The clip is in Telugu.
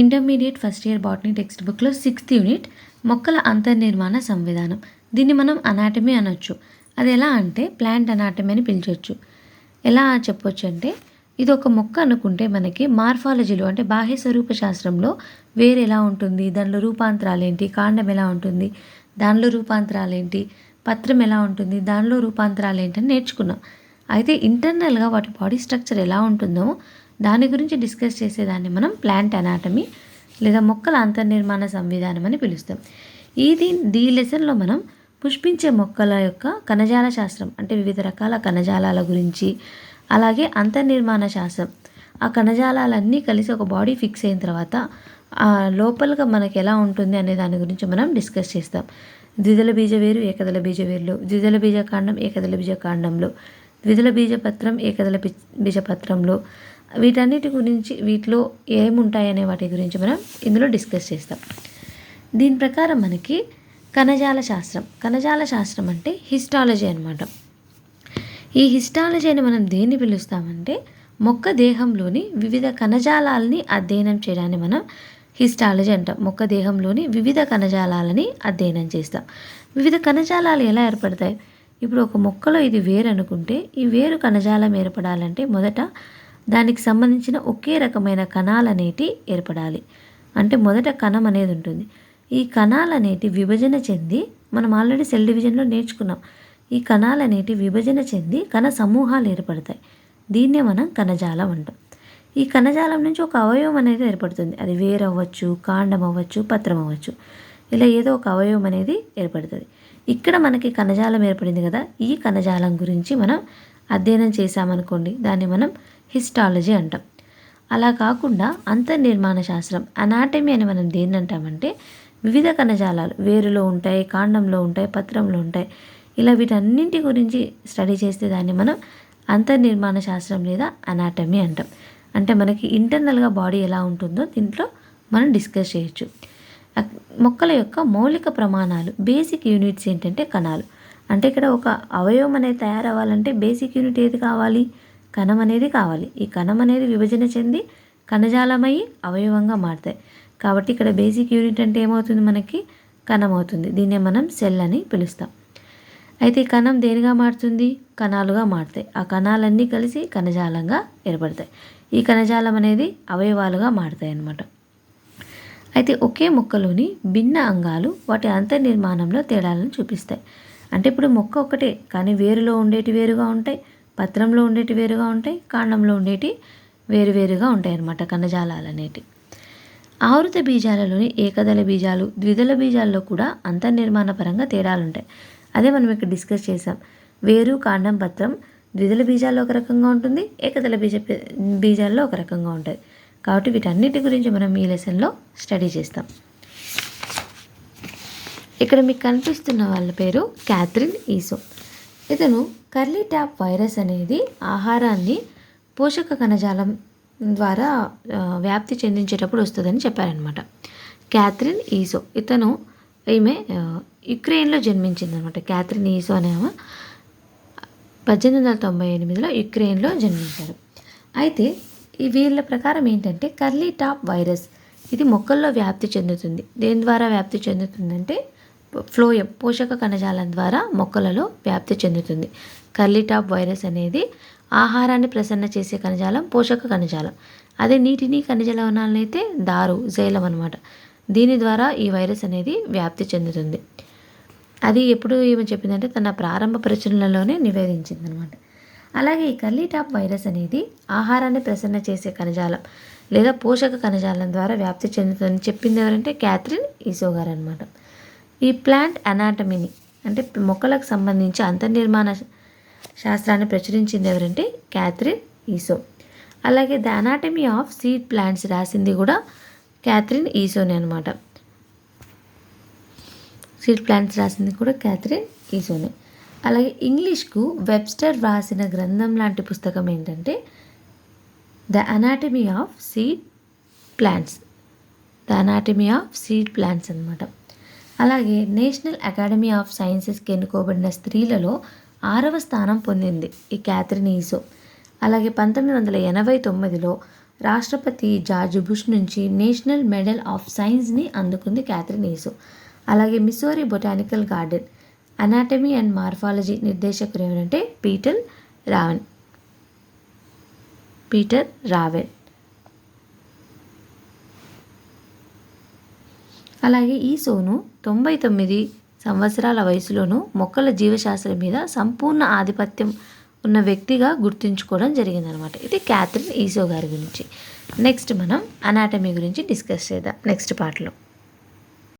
Intermediate first year botany text బుక్లో సిక్స్త్ యూనిట్ మొక్కల అంతర్నిర్మాణ సంవిధానం. దీన్ని మనం అనాటమీ అనొచ్చు. అది ఎలా అంటే ప్లాంట్ అనాటమీ అని పిలిచొచ్చు. ఎలా చెప్పొచ్చు అంటే ఇది ఒక మొక్క అనుకుంటే మనకి మార్ఫాలజీలో అంటే బాహ్య స్వరూప శాస్త్రంలో వేరు ఎలా ఉంటుంది దానిలో రూపాంతరాలు ఏంటి కాండం ఎలా ఉంటుంది దానిలో రూపాంతరాలు ఏంటి పత్రం ఎలా ఉంటుంది దానిలో రూపాంతరాలు ఏంటని నేర్చుకున్నాం. అయితే ఇంటర్నల్గా వాటి బాడీ స్ట్రక్చర్ ఎలా ఉంటుందో దాని గురించి డిస్కస్ చేసేదాన్ని మనం ప్లాంట్ అనాటమీ లేదా మొక్కల అంతర్నిర్మాణ సంవిధానం అని పిలుస్తాం. ఇది ఈ లెసన్లో మనం పుష్పించే మొక్కల యొక్క కణజాల శాస్త్రం అంటే వివిధ రకాల కణజాలాల గురించి అలాగే అంతర్నిర్మాణ శాస్త్రం. ఆ కణజాలాలన్నీ కలిసి ఒక బాడీ ఫిక్స్ అయిన తర్వాత ఆ లోపలగా మనకి ఎలా ఉంటుంది అనే దాని గురించి మనం డిస్కస్ చేస్తాం. ద్విదల బీజ వేరు ఏకదళ బీజ వేరులో. ద్విదల బీజ కాండం ఏకదళ బీజ కాండంలో బీజపత్రం ఏకదల బీజపత్రంలో వీటన్నిటి గురించి వీటిలో ఏముంటాయనే వాటి గురించి మనం ఇందులో డిస్కస్ చేస్తాం. దీని ప్రకారం మనకి కణజాల శాస్త్రం. కణజాల శాస్త్రం అంటే హిస్టాలజీ అనమాట ఈ హిస్టాలజీని మనం దేన్ని పిలుస్తామంటే మొక్క దేహంలోని వివిధ కణజాలాలని అధ్యయనం చేయడాన్ని మనం హిస్టాలజీ అంటాం. మొక్క దేహంలోని వివిధ కణజాలాలని అధ్యయనం చేస్తాం. వివిధ కణజాలాలు ఎలా ఏర్పడతాయి? ఇప్పుడు ఒక మొక్కలో ఇది వేరు అనుకుంటే ఈ వేరు కణజాలం ఏర్పడాలంటే మొదట దానికి సంబంధించిన ఒకే రకమైన కణాలు అనేటి ఏర్పడాలి. అంటే మొదట కణం అనేది ఉంటుంది. ఈ కణాలు అనేటి విభజన చెంది మనం ఆల్రెడీ సెల్ డివిజన్లో నేర్చుకున్నాం. ఈ కణాలు అనేటి విభజన చెంది కణ సమూహాలు ఏర్పడతాయి. దీన్నే మనం కణజాలం అంటాం. ఈ కణజాలం నుంచి ఒక అవయవం అనేది ఏర్పడుతుంది. అది వేరు అవ్వచ్చు కాండం అవ్వచ్చు పత్రం అవ్వచ్చు ఇలా ఏదో ఒక అవయవం అనేది ఏర్పడుతుంది. ఇక్కడ మనకి కణజాలం ఏర్పడింది కదా. ఈ కణజాలం గురించి మనం అధ్యయనం చేశామనుకోండి దాన్ని మనం హిస్టాలజీ అంటాం. అలా కాకుండా అంతర్నిర్మాణ శాస్త్రం అనాటమీ అని మనం దేన్ని అంటామంటే వివిధ కణజాలాలు వేరులో ఉంటాయి కాండంలో ఉంటాయి పత్రంలో ఉంటాయి ఇలా వీటన్నింటి గురించి స్టడీ చేస్తే దాన్ని మనం అంతర్నిర్మాణ శాస్త్రం లేదా అనాటమీ అంటాం. అంటే మనకి ఇంటర్నల్గా బాడీ ఎలా ఉంటుందో దీంట్లో మనం డిస్కస్ చేయొచ్చు. మొక్కల యొక్క మౌలిక ప్రమాణాలు బేసిక్ యూనిట్స్ ఏంటంటే కణాలు. అంటే ఇక్కడ ఒక అవయవం అనేది తయారవ్వాలంటే బేసిక్ యూనిట్ ఏది కావాలి? కణం అనేది కావాలి. ఈ కణం అనేది విభజన చెంది కణజాలమై అవయవంగా మారుతాయి. కాబట్టి ఇక్కడ బేసిక్ యూనిట్ అంటే ఏమవుతుంది మనకి? కణం అవుతుంది. దీన్నే మనం సెల్ అని పిలుస్తాం. అయితే ఈ కణం దేనిగా మారుతుంది? కణాలుగా మారుతాయి. ఆ కణాలన్నీ కలిసి కణజాలంగా ఏర్పడతాయి. ఈ కణజాలం అనేది అవయవాలుగా మారుతాయి అన్నమాట. అయితే ఒకే మొక్కలోని భిన్న అంగాలు వాటి అంతర్నిర్మాణంలో తేడాలను చూపిస్తాయి. అంటే ఇప్పుడు మొక్క ఒకటే కానీ వేరులో ఉండేటి వేరుగా ఉంటాయి పత్రంలో ఉండేటి వేరుగా ఉంటాయి కాండంలో ఉండేటి వేరు వేరుగా ఉంటాయి అన్నమాట కణజాలాలు అనేటి. ఆవృత బీజాలలోని ఏకదళ బీజాలు ద్విదళ బీజాల్లో కూడా అంతర్నిర్మాణ పరంగా తేడాలు ఉంటాయి. అదే మనం ఇక్కడ డిస్కస్ చేసాం. వేరు కాండం పత్రం ద్విదళ బీజాల్లో ఒక రకంగా ఉంటుంది ఏకదళ బీజ బీజాల్లో ఒక రకంగా ఉంటుంది కాబట్టి వీటన్నిటి గురించి మనం ఈ లెసన్లో స్టడీ చేస్తాం. ఇక్కడ మీకు కనిపిస్తున్న వాళ్ళ పేరు క్యాథరిన్ ఈసో. ఇతను కర్లీ ట్యాప్ వైరస్ అనేది ఆహారాన్ని పోషక కణజాలం ద్వారా వ్యాప్తి చెందించేటప్పుడు వస్తుందని చెప్పారనమాట క్యాథరిన్ ఈసో. ఇతను ఈమె యుక్రెయిన్లో జన్మించిందనమాట క్యాథరిన్ ఈసో అనే ఆమె పద్దెనిమిది వందల తొంభై ఎనిమిదిలో యుక్రెయిన్లో జన్మించారు. అయితే ఈ వీళ్ళ ప్రకారం ఏంటంటే కర్లీ టాప్ వైరస్ ఇది మొక్కల్లో వ్యాప్తి చెందుతుంది. దేని ద్వారా వ్యాప్తి చెందుతుందంటే ఫ్లోయం పోషక కణజాలం ద్వారా మొక్కలలో వ్యాప్తి చెందుతుంది. కర్లీటాప్ వైరస్ అనేది ఆహారాన్ని ప్రసన్న చేసే కణజాలం పోషక కణజాలం. అదే నీటిని ఖనిజ లవణాలను అయితే దారు జైలం అనమాట దీని ద్వారా ఈ వైరస్ అనేది వ్యాప్తి చెందుతుంది. అది ఎప్పుడు ఏమో చెప్పిందంటే తన ప్రారంభ ప్రచురణలోనే నివేదించింది అనమాట అలాగే ఈ కల్లీటాప్ వైరస్ అనేది ఆహారాన్ని ప్రసన్న చేసే కణజాలం లేదా పోషక కణజాలం ద్వారా వ్యాప్తి చెందుతుందని చెప్పింది ఎవరంటే క్యాథరిన్ ఈసో గారు అనమాట ఈ ప్లాంట్ అనాటమీని అంటే మొక్కలకు సంబంధించి అంతర్నిర్మాణ శాస్త్రాన్ని ప్రచురించింది ఎవరంటే క్యాథరిన్ ఈసో. అలాగే the anatomy of seed plants రాసింది కూడా క్యాథరిన్ ఈసోనే అనమాట సీడ్ ప్లాంట్స్ రాసింది కూడా క్యాథరిన్ ఈసోనే. అలాగే ఇంగ్లీష్కు వెబ్స్టర్ రాసిన గ్రంథం లాంటి పుస్తకం ఏంటంటే the anatomy of seed plants. The anatomy of seed plants అనమాట అలాగే నేషనల్ అకాడమీ ఆఫ్ సైన్సెస్కి ఎన్నుకోబడిన స్త్రీలలో ఆరవ స్థానం పొందింది ఈ క్యాథరిన్ ఈసో. అలాగే పంతొమ్మిది వందల ఎనభై తొమ్మిదిలో రాష్ట్రపతి జార్జ్ బుష్ నుంచి నేషనల్ మెడల్ ఆఫ్ సైన్స్ని అందుకుంది క్యాథరిన్ ఈసో. అలాగే Missouri botanical garden anatomy and morphology నిర్దేశకుడు ఎవరంటే పీటర్ రావెన్. Peter raven. అలాగే ఈ సోను తొంభై తొమ్మిది సంవత్సరాల వయసులోనూ మొక్కల జీవశాస్త్రం మీద సంపూర్ణ ఆధిపత్యం ఉన్న వ్యక్తిగా గుర్తుంచుకోవడం జరిగిందనమాట. ఇది క్యాథరిన్ ఈసో గారి గురించి. నెక్స్ట్ మనం అనాటమీ గురించి డిస్కస్ చేద్దాం. నెక్స్ట్ పార్ట్లో